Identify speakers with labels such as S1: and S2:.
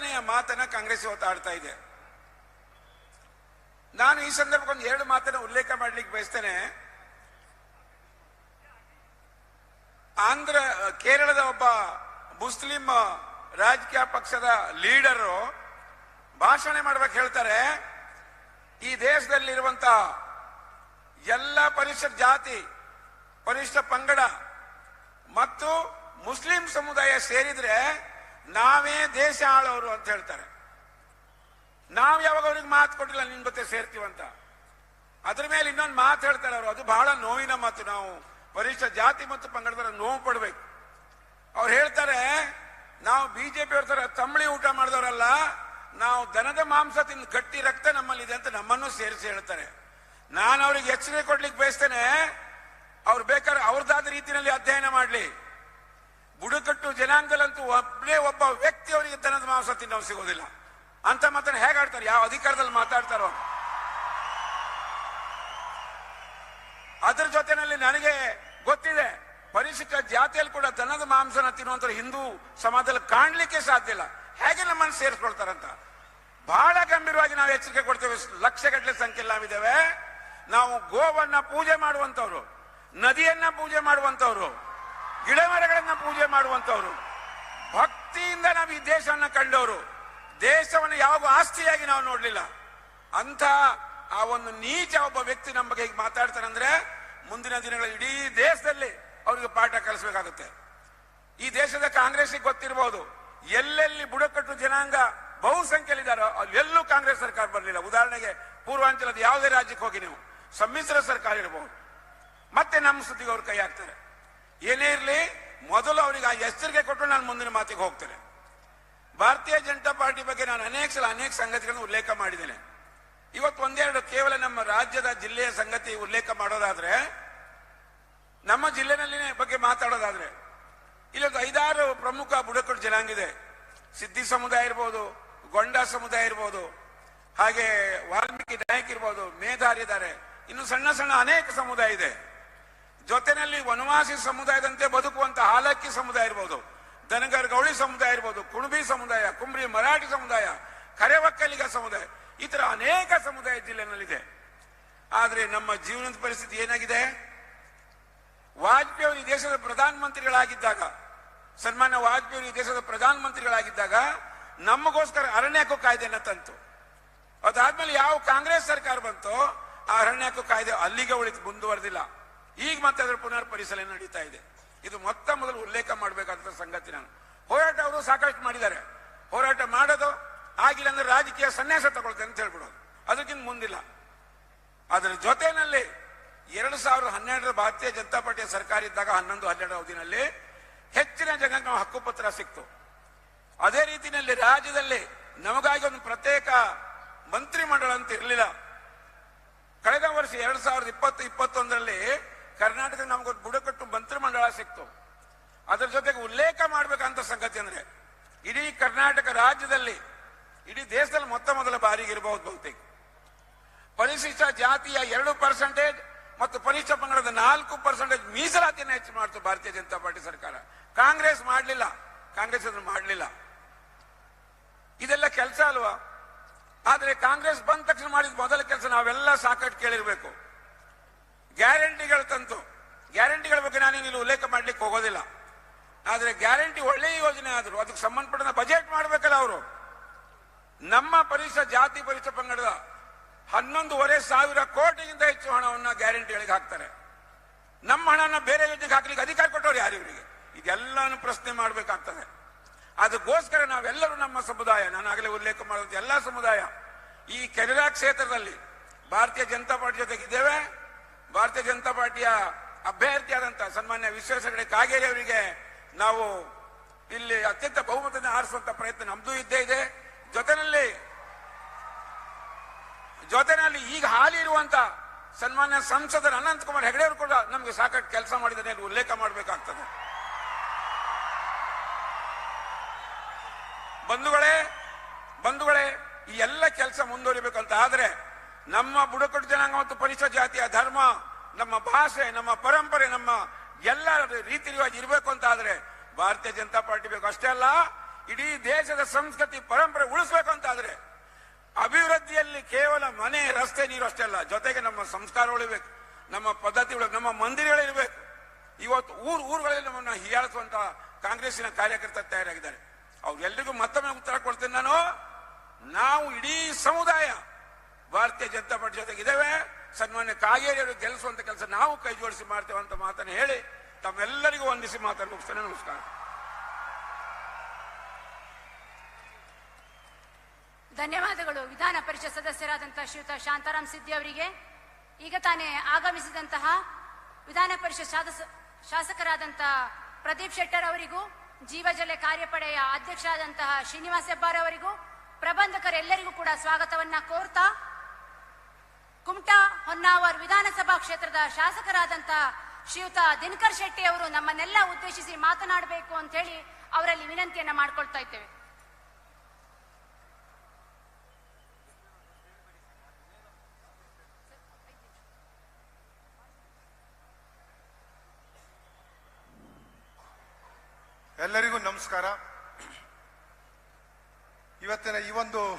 S1: ಮಾತನ್ನ ಕಾಂಗ್ರೆಸ್ ಇವತ್ತು ಆಡ್ತಾ ಇದೆ. ನಾನು ಈ ಸಂದರ್ಭಕ್ಕೆ ಒಂದು ಎರಡು ಮಾತನ್ನ ಉಲ್ಲೇಖ ಮಾಡ್ಲಿಕ್ಕೆ ಬಯಸ್ತೇನೆ. ಆಂಧ್ರ, ಕೇರಳದ ಒಬ್ಬ ಮುಸ್ಲಿಂ ರಾಜಕೀಯ ಪಕ್ಷದ ಲೀಡರು ಭಾಷಣ ಮಾಡ್ಬೇಕು ಹೇಳ್ತಾರೆ. ಈ ದೇಶದಲ್ಲಿರುವಂತ ಎಲ್ಲ ಪರಿಷತ್ ಜಾತಿ, ಪರಿಷ್ಠ ಪಂಗಡ ಮತ್ತು ಮುಸ್ಲಿಂ ಸಮುದಾಯ ಸೇರಿದ್ರೆ ನಾವೇ ದೇಶ ಆಳವರು ಅಂತ ಹೇಳ್ತಾರೆ. ನಾವು ಯಾವಾಗ ಅವ್ರಿಗೆ ಮಾತು ಕೊಟ್ಟಿಲ್ಲ, ನಿನ್ ಜೊತೆ ಸೇರ್ತೀವಂತ. ಅದ್ರ ಮೇಲೆ ಇನ್ನೊಂದು ಮಾತು ಹೇಳ್ತಾರೆ ಅವರು. ಅದು ಬಹಳ ನೋವಿನ ಮಾತು. ನಾವು ವರಿಷ್ಠ ಜಾತಿ ಮತ್ತು ಪಂಗಡದರ ನೋವು ಪಡ್ಬೇಕು. ಅವ್ರು ಹೇಳ್ತಾರೆ, ನಾವು ಬಿಜೆಪಿ ಅವ್ರ ತಂಬಳಿ ಊಟ ಮಾಡಿದವರಲ್ಲ, ನಾವು ದನದ ಮಾಂಸ ತಿಂದು ಗಟ್ಟಿ ರಕ್ತ ನಮ್ಮಲ್ಲಿದೆ ಅಂತ ನಮ್ಮನ್ನು ಸೇರಿಸಿ ಹೇಳ್ತಾರೆ. ನಾನು ಅವ್ರಿಗೆ ಎಚ್ಚರಿಕೆ ಕೊಡ್ಲಿಕ್ಕೆ ಬಯಸ್ತೇನೆ. ಅವ್ರು ಬೇಕಾದ್ರೆ ಅವ್ರದ್ದಾದ ರೀತಿಯಲ್ಲಿ ಅಧ್ಯಯನ ಮಾಡ್ಲಿ. ಬುಡಕಟ್ಟು ಜನಾಂಗದಲ್ಲಂತೂ ಒಬ್ಬನೇ ಒಬ್ಬ ವ್ಯಕ್ತಿ ಅವರಿಗೆ ದನದ ಮಾಂಸ ತಿನ್ನೋ ಸಿಗೋದಿಲ್ಲ. ಅಂತ ಮಾತನ್ನು ಹೇಗೆ ಆಡ್ತಾರೆ? ಯಾವ ಅಧಿಕಾರದಲ್ಲಿ ಮಾತಾಡ್ತಾರೋ? ಅದ್ರ ಜೊತೆನಲ್ಲಿ ನನಗೆ ಗೊತ್ತಿದೆ, ಪರಿಶಿಷ್ಟ ಜಾತಿಯಲ್ಲಿ ಕೂಡ ದನದ ಮಾಂಸನ ತಿನ್ನುವಂತ ಹಿಂದೂ ಸಮಾಜದಲ್ಲಿ ಕಾಣ್ಲಿಕ್ಕೆ ಸಾಧ್ಯ ಇಲ್ಲ. ಹೇಗೆ ನಮ್ಮನ್ನು ಸೇರಿಸ್ಕೊಳ್ತಾರಂತ? ಬಹಳ ಗಂಭೀರವಾಗಿ ನಾವು ಎಚ್ಚರಿಕೆ ಕೊಡ್ತೇವೆ. ಲಕ್ಷಗಟ್ಟಲೆ ಸಂಖ್ಯೆ ನಾವಿದ್ದೇವೆ. ನಾವು ಗೋವನ್ನ ಪೂಜೆ ಮಾಡುವಂತವ್ರು ನದಿಯನ್ನ ಪೂಜೆ ಮಾಡುವಂತವ್ರು ಗಿಡ ಮರಗಳನ್ನ ಪೂಜೆ ಮಾಡುವಂತವ್ರು ಭಕ್ತಿಯಿಂದ ನಾವು ಈ ದೇಶವನ್ನ ಕಂಡವರು. ದೇಶವನ್ನು ಯಾವ ಆಸ್ತಿಯಾಗಿ ನಾವು ನೋಡಲಿಲ್ಲ. ಅಂತ ಆ ಒಂದು ನೀಚ ಒಬ್ಬ ವ್ಯಕ್ತಿ ನಮ್ಮ ಬಗ್ಗೆ ಹೀಗೆ ಮುಂದಿನ ದಿನಗಳಲ್ಲಿ ಇಡೀ ದೇಶದಲ್ಲಿ ಅವರಿಗೆ ಪಾಠ ಕಲಿಸಬೇಕಾಗುತ್ತೆ. ಈ ದೇಶದ ಕಾಂಗ್ರೆಸ್ಗೆ ಗೊತ್ತಿರಬಹುದು ಎಲ್ಲೆಲ್ಲಿ ಬುಡಕಟ್ಟು ಜನಾಂಗ ಬಹುಸಂಖ್ಯೆಯಲ್ಲಿದ್ದಾರೋ ಅಲ್ಲೆಲ್ಲೂ ಕಾಂಗ್ರೆಸ್ ಸರ್ಕಾರ ಬರಲಿಲ್ಲ. ಉದಾಹರಣೆಗೆ ಪೂರ್ವಾಂಚಲದ ಯಾವುದೇ ರಾಜ್ಯಕ್ಕೆ ಹೋಗಿ ನೀವು ಸಮ್ಮಿಶ್ರ ಸರ್ಕಾರ ಇರಬಹುದು ಮತ್ತೆ ನಮ್ಮ ಸುದ್ದಿಗೆ ಅವ್ರು ಕೈ ಹಾಕ್ತಾರೆ. ಏನೇ ಇರಲಿ? ಮೊದಲು ಅವರಿಗೆ ಆ ಎಚ್ಚರಿಕೆ ಕೊಟ್ಟು ನಾನು ಮುಂದಿನ ಮಾತಿಗೆ ಹೋಗ್ತೇನೆ. ಭಾರತೀಯ ಜನತಾ ಪಾರ್ಟಿ ಬಗ್ಗೆ ನಾನು ಅನೇಕ ಸಲ ಅನೇಕ ಸಂಗತಿಗಳನ್ನು ಉಲ್ಲೇಖ ಮಾಡಿದ್ದೇನೆ. ಇವತ್ತು ಒಂದೆರಡು ಕೇವಲ ನಮ್ಮ ರಾಜ್ಯದ ಜಿಲ್ಲೆಯ ಸಂಗತಿ ಉಲ್ಲೇಖ ಮಾಡೋದಾದ್ರೆ, ನಮ್ಮ ಜಿಲ್ಲೆನಲ್ಲಿ ಬಗ್ಗೆ ಮಾತಾಡೋದಾದ್ರೆ, ಇಲ್ಲೊಂದು ಐದಾರು ಪ್ರಮುಖ ಬುಡಕಟ್ಟು ಜನಾಂಗ ಇದೆ. ಸಿದ್ಧಿ ಸಮುದಾಯ ಇರ್ಬೋದು, ಗೊಂಡ ಸಮುದಾಯ ಇರ್ಬೋದು, ಹಾಗೆ ವಾಲ್ಮೀಕಿ ನಾಯಕ್ ಇರ್ಬೋದು ಮೇಧಾರಿದ್ದಾರೆ ಇನ್ನು ಸಣ್ಣ ಸಣ್ಣ ಅನೇಕ ಸಮುದಾಯ ಇದೆ. ಜೊತೆನಲ್ಲಿ ವನವಾಸಿ ಸಮುದಾಯದಂತೆ ಬದುಕುವಂತ ಹಾಲಕ್ಕಿ ಸಮುದಾಯ ಇರ್ಬೋದು, ದನಗರ್ ಗೌಳಿ ಸಮುದಾಯ ಇರ್ಬೋದು, ಕುಣಬಿ ಸಮುದಾಯ, ಕುಂಬ್ರಿ ಮರಾಠಿ ಸಮುದಾಯ, ಕರೆವಕ್ಕಲಿಗ ಸಮುದಾಯ, ಈ ತರ ಅನೇಕ ಸಮುದಾಯ ಜಿಲ್ಲೆನಲ್ಲಿದೆ. ಆದರೆ ನಮ್ಮ ಜೀವನದ ಪರಿಸ್ಥಿತಿ ಏನಾಗಿದೆ? ವಾಜಪೇಯಿ ದೇಶದ ಪ್ರಧಾನಮಂತ್ರಿಗಳಾಗಿದ್ದಾಗ, ಸನ್ಮಾನ್ಯ ವಾಜಪೇಯಿ ದೇಶದ ಪ್ರಧಾನಮಂತ್ರಿಗಳಾಗಿದ್ದಾಗ ನಮಗೋಸ್ಕರ ಅರಣ್ಯ ಹಕ್ಕು ಕಾಯ್ದೆನ ತಂತು. ಅದಾದ್ಮೇಲೆ ಯಾವ ಕಾಂಗ್ರೆಸ್ ಸರ್ಕಾರ ಬಂತೋ, ಆ ಅರಣ್ಯ ಹಕ್ಕು ಕಾಯ್ದೆ ಅಲ್ಲಿಗೆ ಉಳಿತು, ಮುಂದುವರೆದಿಲ್ಲ. ಈಗ ಮತ್ತೆ ಅದರ ಪುನರ್ ಪರಿಶೀಲನೆ ನಡೀತಾ ಇದೆ. ಇದು ಮೊತ್ತ ಮೊದಲು ಉಲ್ಲೇಖ ಮಾಡಬೇಕಾದ ಸಂಗತಿ ನಾನು. ಹೋರಾಟ ಅವರು ಸಾಕಷ್ಟು ಮಾಡಿದ್ದಾರೆ. ಹೋರಾಟ ಮಾಡೋದು ಆಗಿಲ್ಲ ಅಂದ್ರೆ ರಾಜಕೀಯ ಸನ್ಯಾಸ ತಗೊಳ್ತೇನೆ ಅಂತ ಹೇಳ್ಬಿಡೋದು. ಅದಕ್ಕಿಂತ ಮುಂದಿಲ್ಲ. ಅದರ ಜೊತೆನಲ್ಲಿ ಎರಡು ಸಾವಿರದ ಹನ್ನೆರಡರ ಭಾರತೀಯ ಜನತಾ ಪಾರ್ಟಿಯ ಸರ್ಕಾರ ಇದ್ದಾಗ ಹನ್ನೊಂದು, ಹನ್ನೆರಡು ಅವಧಿನಲ್ಲಿ ಹೆಚ್ಚಿನ ಜನಕ್ಕೆ ನಾವು ಹಕ್ಕುಪತ್ರ ಸಿಕ್ತು. ಅದೇ ರೀತಿಯಲ್ಲಿ ರಾಜ್ಯದಲ್ಲಿ ನಮಗಾಗಿ ಒಂದು ಪ್ರತ್ಯೇಕ ಮಂತ್ರಿಮಂಡಲ ಅಂತ ಇರಲಿಲ್ಲ. ಕಳೆದ ವರ್ಷ ಎರಡು ಸಾವಿರದ ಇಪ್ಪತ್ತು, ಇಪ್ಪತ್ತೊಂದರಲ್ಲಿ ಕರ್ನಾಟಕದ ನಮಗೊಂದು ಬುಡಕಟ್ಟು ಮಂತ್ರಿಮಂಡಲ ಸಿಕ್ತು. ಅದರ ಜೊತೆಗೆ ಉಲ್ಲೇಖ ಮಾಡಬೇಕಂತ ಸಂಗತಿ ಅಂದ್ರೆ, ಇಡೀ ಕರ್ನಾಟಕ ರಾಜ್ಯದಲ್ಲಿ, ಇಡೀ ದೇಶದಲ್ಲಿ ಮೊತ್ತ ಮೊದಲ ಬಾರಿಗೆ ಇರಬಹುದು ಬಹುತೇಕ. ಪರಿಶಿಷ್ಟ ಜಾತಿಯ ಎರಡು ಪರ್ಸೆಂಟೇಜ್ ಮತ್ತು ಪರಿಶಿಷ್ಟ ಪಂಗಡದ ನಾಲ್ಕು ಪರ್ಸೆಂಟೇಜ್ ಮೀಸಲಾತಿಯನ್ನು ಹೆಚ್ಚು ಮಾಡ್ತು ಭಾರತೀಯ ಜನತಾ ಪಾರ್ಟಿ ಸರ್ಕಾರ. ಕಾಂಗ್ರೆಸ್ ಮಾಡಲಿಲ್ಲ. ಕಾಂಗ್ರೆಸ್ ಅದನ್ನು ಮಾಡಲಿಲ್ಲ. ಇದೆಲ್ಲ ಕೆಲಸ ಅಲ್ವಾ? ಆದ್ರೆ ಕಾಂಗ್ರೆಸ್ ಬಂದ ತಕ್ಷಣ ಮಾಡಿದ ಮೊದಲ ಕೆಲಸ ನಾವೆಲ್ಲ ಸಾಕಟ್ಟು ಕೇಳಿರ್ಬೇಕು. ಗ್ಯಾರಂಟಿಗಳು ತಂತು. ಗ್ಯಾರಂಟಿಗಳ ಬಗ್ಗೆ ನಾನು ಇಲ್ಲಿ ಉಲ್ಲೇಖ ಮಾಡ್ಲಿಕ್ಕೆ ಹೋಗೋದಿಲ್ಲ. ಆದರೆ ಗ್ಯಾರಂಟಿ ಒಳ್ಳೆಯ ಯೋಜನೆ ಆದರೂ, ಅದಕ್ಕೆ ಸಂಬಂಧಪಟ್ಟ ಬಜೆಟ್ ಮಾಡಬೇಕಲ್ಲ ಅವರು. ನಮ್ಮ ಪರಿಸರ ಜಾತಿ ಪರಿಸರ ಪಂಗಡದ ಹನ್ನೊಂದೂವರೆ ಸಾವಿರ ಕೋಟಿಗಿಂತ ಹೆಚ್ಚು ಹಣವನ್ನು ಗ್ಯಾರಂಟಿಗಳಿಗೆ ಹಾಕ್ತಾರೆ. ನಮ್ಮ ಹಣನ ಬೇರೆ ಯೋಜನೆಗೆ ಹಾಕ್ಲಿಕ್ಕೆ ಅಧಿಕಾರ ಕೊಟ್ಟವ್ರು ಯಾರು ಇವರಿಗೆ? ಇದೆಲ್ಲಾನು ಪ್ರಶ್ನೆ ಮಾಡಬೇಕಾಗ್ತದೆ. ಅದಕ್ಕೋಸ್ಕರ ನಾವೆಲ್ಲರೂ ನಮ್ಮ ಸಮುದಾಯ, ನಾನು ಆಗಲೇ ಉಲ್ಲೇಖ ಮಾಡೋದು ಎಲ್ಲ ಸಮುದಾಯ, ಈ ಕೆನರಾ ಕ್ಷೇತ್ರದಲ್ಲಿ ಭಾರತೀಯ ಜನತಾ ಪಾರ್ಟಿ ಜೊತೆಗೆ ಇದ್ದೇವೆ ಭಾರತೀಯ ಜನತಾ ಪಾರ್ಟಿಯ ಅಭ್ಯರ್ಥಿಯಾದಂತ ಸನ್ಮಾನ್ಯ ವಿಶ್ವೇಶ್ವರ ಕಾಗೇರಿ ಅವರಿಗೆ ನಾವು ಇಲ್ಲಿ ಅತ್ಯಂತ ಬಹುಮತದಿಂದ ಆರಿಸುವಂತ ಪ್ರಯತ್ನ ನಮ್ದು ಇದ್ದೇ ಇದೆ. ಜೊತೆನಲ್ಲಿ ಜೊತೆನಲ್ಲಿ ಈಗ ಹಾಲಿ ಇರುವಂತ ಸನ್ಮಾನ್ಯ ಸಂಸದರ ಅನಂತ್ ಕುಮಾರ್ ಹೆಗಡೆ ಅವರು ಕೂಡ ನಮಗೆ ಸಾಕಷ್ಟು ಕೆಲಸ ಮಾಡಿದ್ದಾರೆ ಉಲ್ಲೇಖ ಮಾಡಬೇಕಾಗ್ತದೆ. ಬಂಧುಗಳೇ ಬಂಧುಗಳೇ, ಈ ಎಲ್ಲ ಕೆಲಸ ಮುಂದುವರಿಬೇಕಂತ ಆದ್ರೆ ನಮ್ಮ ಬುಡಕಟ್ಟು ಜನಾಂಗ ಮತ್ತು ಪರಿಸರ ಜಾತಿಯ ಧರ್ಮ, ನಮ್ಮ ಭಾಷೆ, ನಮ್ಮ ಪರಂಪರೆ, ನಮ್ಮ ಎಲ್ಲ ರೀತಿ ರಿವಾಜ್ ಇರಬೇಕು ಅಂತ ಆದ್ರೆ ಭಾರತೀಯ ಜನತಾ ಪಾರ್ಟಿ ಬೇಕು. ಅಷ್ಟೇ ಅಲ್ಲ, ಇಡೀ ದೇಶದ ಸಂಸ್ಕೃತಿ, ಪರಂಪರೆ ಉಳಿಸ್ಬೇಕು ಅಂತಾದ್ರೆ ಅಭಿವೃದ್ಧಿಯಲ್ಲಿ ಕೇವಲ ಮನೆ, ರಸ್ತೆ, ನೀರು ಅಷ್ಟೇ ಅಲ್ಲ, ಜೊತೆಗೆ ನಮ್ಮ ಸಂಸ್ಕಾರ ಉಳಿಬೇಕು ನಮ್ಮ ಪದ್ಧತಿಗಳು, ನಮ್ಮ ಮಂದಿರಗಳಿರ್ಬೇಕು ಇವತ್ತು ಊರು, ಊರುಗಳಲ್ಲಿ ನಮ್ಮನ್ನ ಹೀಯಾಳಿಸುವಂತ ಕಾಂಗ್ರೆಸ್ಸಿನ ಕಾರ್ಯಕರ್ತರು ತಯಾರಾಗಿದ್ದಾರೆ. ಅವ್ರೆಲ್ರಿಗೂ ಮತ್ತೊಮ್ಮೆ ಉತ್ತರ ಕೊಡ್ತೀನಿ ನಾನು. ನಾವು ಇಡೀ ಸಮುದಾಯ ಭಾರತೀಯ ಜನತಾ ಪಾರ್ಟಿ ಜೊತೆಗೆ ಇದ್ದೇವೆ. ಸನ್ಮಾನ್ಯ ಕಾಗೇರಿಯವರು ಗೆಲ್ಲಿಸುವಂತ ಕೆಲಸ ನಾವು ಕೈ ಜೋಡಿಸಿ ಮಾಡ್ತೇವೆ ಅಂತ ಮಾತನ್ನು ಹೇಳಿ ತಮ್ಮೆಲ್ಲರಿಗೂ ವಂದಿಸಿ ಮಾತನ್ನು ಮುಗಿಸ್ತೇನೆ. ನಮಸ್ಕಾರ.
S2: ಧನ್ಯವಾದಗಳು. ವಿಧಾನ ಪರಿಷತ್ ಸದಸ್ಯರಾದಂತಹ ಶ್ರೀಯುತ ಶಾಂತಾರಾಮ್ ಸಿದ್ದಿ ಅವರಿಗೆ. ಈಗ ತಾನೇ ಆಗಮಿಸಿದಂತಹ ವಿಧಾನ ಪರಿಷತ್ ಶಾಸಕರಾದಂತಹ ಪ್ರದೀಪ್ ಶೆಟ್ಟರ್ ಅವರಿಗೂ ಜೀವಜಲೆ ಕಾರ್ಯಪಡೆಯ ಅಧ್ಯಕ್ಷರಾದಂತಹ ಶ್ರೀನಿವಾಸ್ ಹೆಬ್ಬಾರ್ ಅವರಿಗೂ, ಪ್ರಬಂಧಕರೆಲ್ಲರಿಗೂ ಕೂಡ ಸ್ವಾಗತವನ್ನ ಕೋರ್ತಾ ಕುಮಟಾ ಹೊನ್ನಾವರ್ ವಿಧಾನಸಭಾ ಕ್ಷೇತ್ರದ ಶಾಸಕರಾದಂತಹ ಶ್ರೀಯುತ ದಿನಕರ್ ಶೆಟ್ಟಿ ಅವರು ನಮ್ಮನ್ನೆಲ್ಲ ಉದ್ದೇಶಿಸಿ ಮಾತನಾಡಬೇಕು ಅಂತ ಹೇಳಿ ಅವರಲ್ಲಿ ವಿನಂತಿಯನ್ನ ಮಾಡ್ಕೊಳ್ತಾ ಇದ್ದೇವೆ.
S3: ಎಲ್ಲರಿಗೂ ನಮಸ್ಕಾರ. ಇವತ್ತಿನ ಈ ಒಂದು